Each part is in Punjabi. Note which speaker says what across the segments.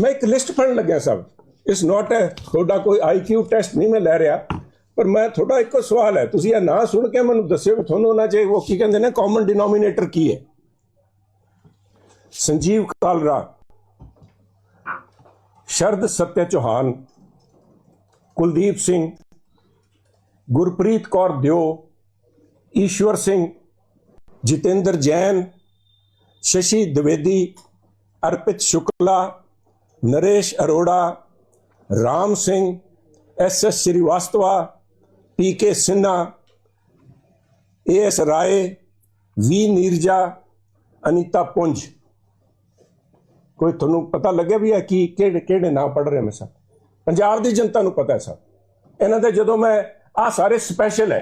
Speaker 1: ਮੈਂ ਇੱਕ ਲਿਸਟ ਫੜਨ ਲੱਗਿਆ ਸਭ ਇਸ ਨਾਟ ਹੈ ਤੁਹਾਡਾ ਕੋਈ ਆਈਕਿਊ ਟੈਸਟ ਨਹੀਂ ਮੈਂ ਲੈ ਰਿਹਾ। ਪਰ ਮੈਂ ਤੁਹਾਡਾ ਇੱਕੋ ਸਵਾਲ ਹੈ। ਤੁਸੀਂ ਇਹ ਨਾ ਸੁਣ ਕੇ ਮੈਨੂੰ ਦੱਸਿਓ ਕਿ ਤੁਹਾਨੂੰ ਉਹਨਾਂ ਚਾਹੀਏ ਉਹ ਕੀ ਕਹਿੰਦੇ ਨੇ ਕਾਮਨ ਡਿਨੋਮੀਨੇਟਰ ਕੀ ਹੈ? ਸੰਜੀਵ ਕਾਲਰਾ, ਸ਼ਰਦ ਸਤਿਆ Chauhan Kuldeep Singh, Gurpreet Kaur Deo, Ishwar Singh, Jatinder Jain, Shashi Dwivedi, Arpit Shukla Naresh Arora Ram Singh S S Srivastava P K Sinha A S Rai V Neerja Anita Punj ਕੋਈ ਤੁਹਾਨੂੰ ਪਤਾ ਲੱਗਿਆ ਵੀ ਇਹ ਕੀ ਕਿਹੜੇ ਕਿਹੜੇ ਨਾਮ ਪੜ ਰਹੇ ਮੈਂ ਸਭ ਪੰਜਾਬ ਦੀ ਜਨਤਾ ਨੂੰ ਪਤਾ ਹੈ ਸਭ ਇਹਨਾਂ ਦੇ ਜਦੋਂ ਮੈਂ ਆ ਸਾਰੇ ਸਪੈਸ਼ਲ ਹੈ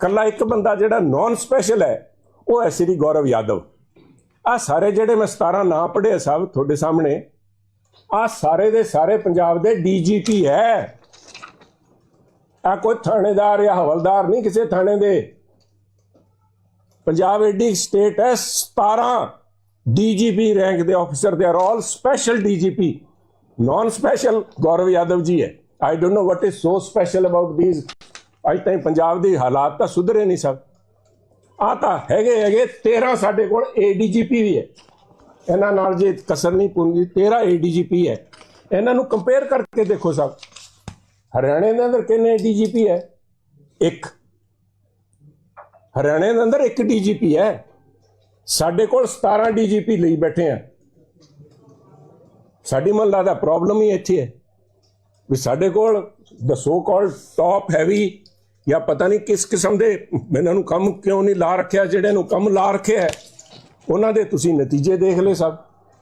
Speaker 1: ਕੱਲਾ ਇੱਕ ਬੰਦਾ ਜਿਹੜਾ ਨਾਨ ਸਪੈਸ਼ਲ ਹੈ ਉਹ ਹੈ ਸ੍ਰੀ ਗੌਰਵ ਯਾਦਵ ਆ ਸਾਰੇ ਜਿਹੜੇ ਮੈਂ 17 ਨਾਂ ਪੜ੍ਹੇ ਸਭ ਤੁਹਾਡੇ ਸਾਹਮਣੇ ਆ ਸਾਰੇ ਦੇ ਸਾਰੇ ਪੰਜਾਬ ਦੇ ਡੀਜੀਪੀ ਹੈ। ਆ ਕੋਈ ਥਾਣੇਦਾਰ ਜਾਂ ਹਵਲਦਾਰ ਨਹੀਂ ਕਿਸੇ ਥਾਣੇ ਦੇ। ਪੰਜਾਬ ਐਡੀ ਸਟੇਟ ਹੈ 17 ਡੀਜੀਪੀ ਰੈਂਕ ਦੇ ਆਫੀਸਰ ਦੇ are all special DGP. Non special Gaurav Yadav ji ਹੈ। I don't know what is so special about this ਅੱਜ ਤਾਈਂ ਪੰਜਾਬ ਦੇ ਹਾਲਾਤ ਤਾਂ ਸੁਧਰੇ ਨਹੀਂ ਸਭ। ਆ ਤਾਂ ਹੈਗੇ ਹੈਗੇ 13 ਸਾਡੇ ਕੋਲ ਏਡੀਜੀਪੀ ਵੀ ਹੈ। ਇਹਨਾਂ ਨਾਲ ਜੇ ਕਸਰ ਨਹੀਂ ਪੁੰਗੀ 13 ਏਡੀਜੀਪੀ ਹੈ। ਇਹਨਾਂ ਨੂੰ ਕੰਪੇਅਰ ਕਰਕੇ ਦੇਖੋ ਸਭ। ਹਰਿਆਣੇ ਦੇ ਅੰਦਰ ਕਿੰਨੇ ਡੀਜੀਪੀ ਹੈ? ਇੱਕ। ਹਰਿਆਣੇ ਦੇ ਅੰਦਰ ਇੱਕ ਡੀਜੀਪੀ ਹੈ। ਸਾਡੇ ਕੋਲ 17 ਡੀਜੀਪੀ ਲਈ ਬੈਠੇ ਆ। ਸਾਡੀ ਮਹੱਲਾ ਦਾ ਪ੍ਰੋਬਲਮ ਹੀ ਇੱਥੇ ਹੈ। ਵੀ ਸਾਡੇ ਕੋਲ the so called top heavy ਜਾਂ ਪਤਾ ਨਹੀਂ ਕਿਸ ਕਿਸਮ ਦੇ ਇਹਨਾਂ ਨੂੰ ਕੰਮ ਕਿਉਂ ਨਹੀਂ ਲਾ ਰੱਖਿਆ, ਜਿਹੜੇ ਨੂੰ ਕੰਮ ਲਾ ਰੱਖਿਆ ਹੈ। ਉਹਨਾਂ ਦੇ ਤੁਸੀਂ ਨਤੀਜੇ ਦੇਖ ਲਏ ਸਭ।